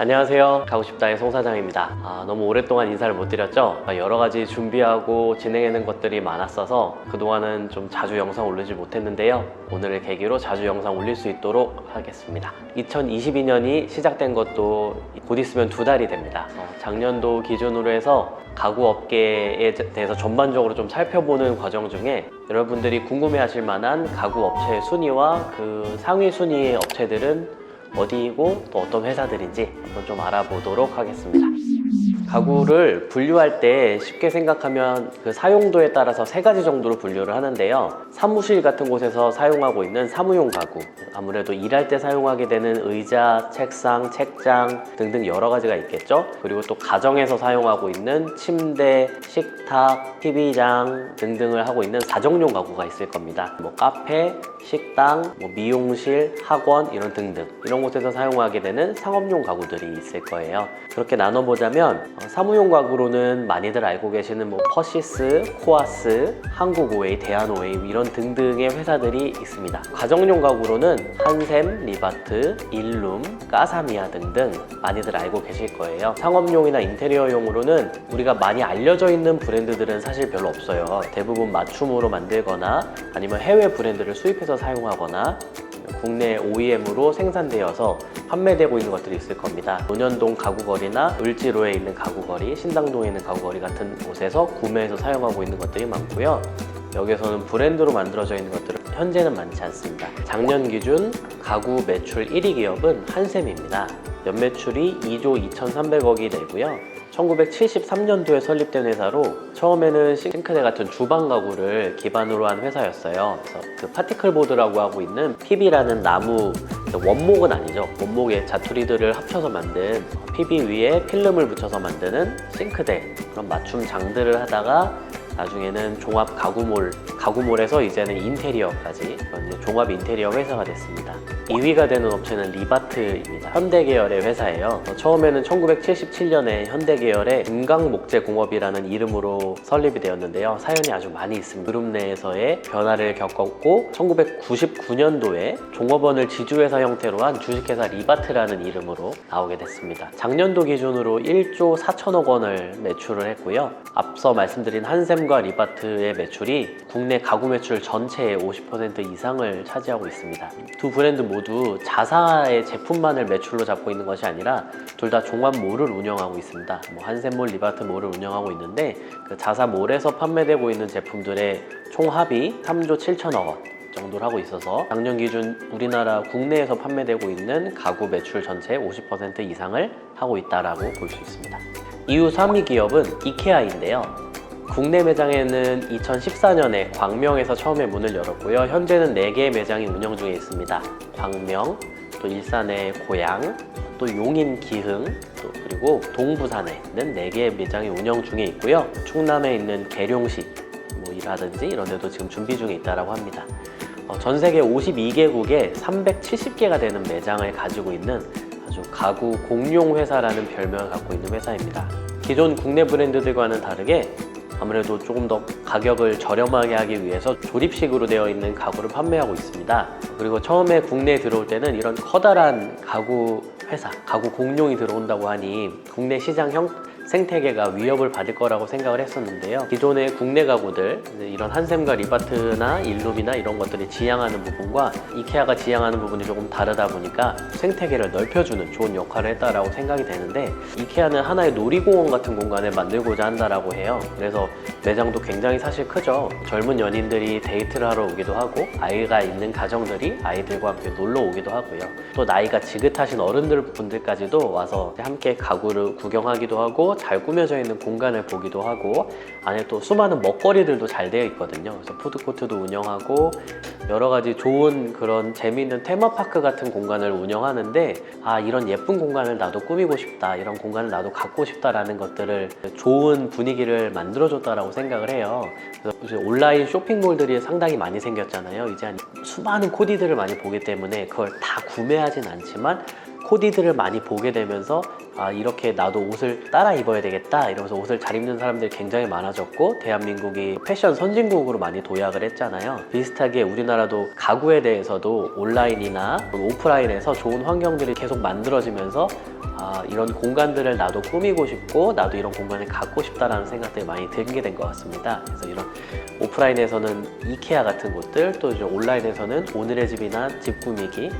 안녕하세요. 가고 싶다의 송 사장입니다. 아, 너무 오랫동안 인사를 못 드렸죠? 아, 여러 가지 준비하고 진행하는 것들이 많았어서 그동안은 좀 자주 영상 올리지 못했는데요. 오늘을 계기로 자주 영상 올릴 수 있도록 하겠습니다. 2022년이 시작된 것도 곧 있으면 두 달이 됩니다. 어, 작년도 기준으로 해서 가구 업계에 대해서 전반적으로 좀 살펴보는 과정 중에 여러분들이 궁금해하실 만한 가구 업체의 순위와 그 상위 순위의 업체들은 어디이고 또 어떤 회사들인지 한번 좀 알아보도록 하겠습니다. 가구를 분류할 때 쉽게 생각하면 그 사용도에 따라서 세 가지 정도로 분류를 하는데요. 사무실 같은 곳에서 사용하고 있는 사무용 가구. 아무래도 일할 때 사용하게 되는 의자, 책상, 책장 등등 여러 가지가 있겠죠. 그리고 또 가정에서 사용하고 있는 침대, 식탁, TV장 등등을 하고 있는 사정용 가구가 있을 겁니다. 뭐 카페, 식당, 뭐 미용실, 학원 이런 등등 이런 곳에서 사용하게 되는 상업용 가구들이 있을 거예요. 그렇게 나눠보자면 어, 사무용 가구로는 많이들 알고 계시는 뭐 퍼시스, 코아스, 한국오웨이, 대한오웨이 이런 등등의 회사들이 있습니다. 가정용 가구로는 한샘, 리바트, 일룸, 까사미아 등등 많이들 알고 계실 거예요. 상업용이나 인테리어용으로는 우리가 많이 알려져 있는 브랜드들은 사실 별로 없어요. 대부분 맞춤으로 만들거나 아니면 해외 브랜드를 수입해서 사용하거나 국내 OEM으로 생산되어서 판매되고 있는 것들이 있을 겁니다. 논현동 가구거리나 을지로에 있는 가구거리, 신당동에 있는 가구거리 같은 곳에서 구매해서 사용하고 있는 것들이 많고요. 여기서는 브랜드로 만들어져 있는 것들은 현재는 많지 않습니다. 작년 기준 가구 매출 1위 기업은 한샘입니다. 연매출이 2조 2,300억이 되고요. 1973년도에 설립된 회사로 처음에는 싱크대 같은 주방 가구를 기반으로 한 회사였어요. 그래서 그 파티클 보드라고 하고 있는 PB라는 나무 원목은 아니죠. 원목의 자투리들을 합쳐서 만든 PB 위에 필름을 붙여서 만드는 싱크대 그런 맞춤 장들을 하다가 나중에는 종합 가구몰, 가구몰에서 이제는 인테리어까지 종합 인테리어 회사가 됐습니다. 2위가 되는 업체는 리바트입니다. 현대 계열의 회사예요. 어, 처음에는 1977년에 현대 계열의 금강목재공업이라는 이름으로 설립이 되었는데요. 사연이 아주 많이 있습니다. 그룹 내에서의 변화를 겪었고 1999년도에 종업원을 지주회사 형태로 한 주식회사 리바트라는 이름으로 나오게 됐습니다. 작년도 기준으로 1조 4천억 원을 매출을 했고요. 앞서 말씀드린 한샘과 리바트의 매출이 국내 가구 매출 전체의 50% 이상을 차지하고 있습니다. 두 브랜드 모두 자사의 제품만을 매출로 잡고 있는 것이 아니라 둘 다 종합몰을 운영하고 있습니다. 뭐 한샘몰, 리바트몰을 운영하고 있는데 그 자사몰에서 판매되고 있는 제품들의 총합이 3조 7천억 원. 정도를 하고 있어서 작년 기준 우리나라 국내에서 판매되고 있는 가구 매출 전체의 50% 이상을 하고 있다라고 볼 수 있습니다. 이후 3위 기업은 이케아인데요. 국내 매장에는 2014년에 광명에서 처음에 문을 열었고요. 현재는 4개의 매장이 운영 중에 있습니다. 광명, 또 일산의 고양, 또 용인 기흥, 또 그리고 동부산에는 4개의 매장이 운영 중에 있고요. 충남에 있는 계룡시 뭐 이라든지 이런 데도 지금 준비 중에 있다고 합니다. 어, 전 세계 52개국에 370개가 되는 매장을 가지고 있는 아주 가구 공용 회사라는 별명을 갖고 있는 회사입니다. 기존 국내 브랜드들과는 다르게 아무래도 조금 더 가격을 저렴하게 하기 위해서 조립식으로 되어 있는 가구를 판매하고 있습니다. 그리고 처음에 국내에 들어올 때는 이런 커다란 가구 회사, 가구 공룡이 들어온다고 하니 국내 시장 형 생태계가 위협을 받을 거라고 생각을 했었는데요. 기존의 국내 가구들, 이런 한샘과 리바트나 일룸이나 이런 것들이 지향하는 부분과 이케아가 지향하는 부분이 조금 다르다 보니까 생태계를 넓혀주는 좋은 역할을 했다라고 생각이 되는데 이케아는 하나의 놀이공원 같은 공간을 만들고자 한다라고 해요. 그래서 매장도 굉장히 사실 크죠. 젊은 연인들이 데이트를 하러 오기도 하고 아이가 있는 가정들이 아이들과 함께 놀러 오기도 하고요. 또 나이가 지긋하신 어른들 분들까지도 와서 함께 가구를 구경하기도 하고 잘 꾸며져 있는 공간을 보기도 하고 안에 또 수많은 먹거리들도 잘 되어 있거든요. 그래서 푸드코트도 운영하고 여러 가지 좋은 그런 재미있는 테마파크 같은 공간을 운영하는데 아 이런 예쁜 공간을 나도 꾸미고 싶다 이런 공간을 나도 갖고 싶다라는 것들을 좋은 분위기를 만들어줬다라고 생각을 해요. 그래서 온라인 쇼핑몰들이 상당히 많이 생겼잖아요. 이제 한 수많은 코디들을 많이 보기 때문에 그걸 다 구매하진 않지만 코디들을 많이 보게 되면서 아 이렇게 나도 옷을 따라 입어야 되겠다 이러면서 옷을 잘 입는 사람들이 굉장히 많아졌고 대한민국이 패션 선진국으로 많이 도약을 했잖아요. 비슷하게 우리나라도 가구에 대해서도 온라인이나 오프라인에서 좋은 환경들이 계속 만들어지면서 아, 이런 공간들을 나도 꾸미고 싶고 나도 이런 공간을 갖고 싶다라는 생각들이 많이 들게 된 것 같습니다. 그래서 이런 오프라인에서는 이케아 같은 곳들 또 이제 온라인에서는 오늘의 집이나 집 꾸미기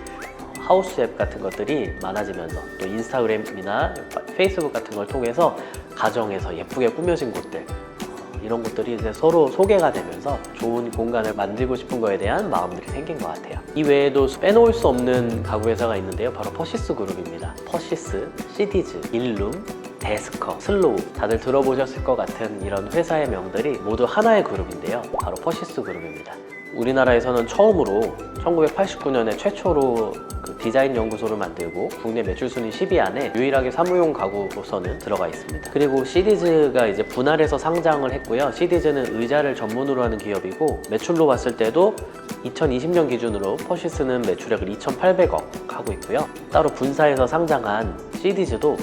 하우스 앱 같은 것들이 많아지면서 또 인스타그램이나 페이스북 같은 걸 통해서 가정에서 예쁘게 꾸며진 곳들 어, 이런 것들이 이제 서로 소개가 되면서 좋은 공간을 만들고 싶은 거에 대한 마음들이 생긴 것 같아요. 이 외에도 빼놓을 수 없는 가구 회사가 있는데요. 바로 퍼시스 그룹입니다. 퍼시스, 시디즈, 일룸, 데스커, 슬로우 다들 들어보셨을 것 같은 이런 회사의 명들이 모두 하나의 그룹인데요. 바로 퍼시스 그룹입니다. 우리나라에서는 처음으로 1989년에 최초로 그 디자인 연구소를 만들고 국내 매출 순위 10위 안에 유일하게 사무용 가구로서는 들어가 있습니다. 그리고 시디즈가 이제 분할해서 상장을 했고요. 시디즈는 의자를 전문으로 하는 기업이고 매출로 봤을 때도 2020년 기준으로 퍼시스는 매출액을 2,800억 하고 있고요. 따로 분사해서 상장한 시디즈도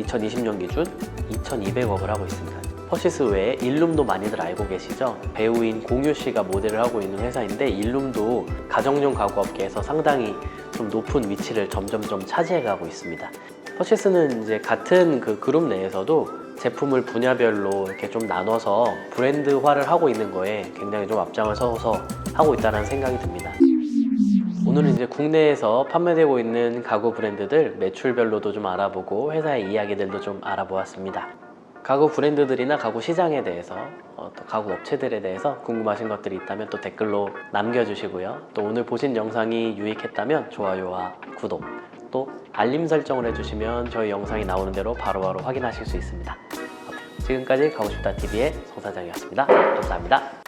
2020년 기준 2,200억을 하고 있습니다. 퍼시스 외에 일룸도 많이들 알고 계시죠? 배우인 공유 씨가 모델을 하고 있는 회사인데 일룸도 가정용 가구 업계에서 상당히 좀 높은 위치를 점점점 차지해 가고 있습니다. 퍼시스는 이제 같은 그 그룹 내에서도 제품을 분야별로 이렇게 좀 나눠서 브랜드화를 하고 있는 거에 굉장히 좀 앞장을 서서 하고 있다는 생각이 듭니다. 오늘은 이제 국내에서 판매되고 있는 가구 브랜드들 매출별로도 좀 알아보고 회사의 이야기들도 좀 알아보았습니다. 가구 브랜드들이나 가구 시장에 대해서 어, 또 가구 업체들에 대해서 궁금하신 것들이 있다면 또 댓글로 남겨주시고요. 또 오늘 보신 영상이 유익했다면 좋아요와 구독 또 알림 설정을 해주시면 저희 영상이 나오는 대로 바로바로 확인하실 수 있습니다. 지금까지 가고 싶다 TV의 송 사장이었습니다. 감사합니다.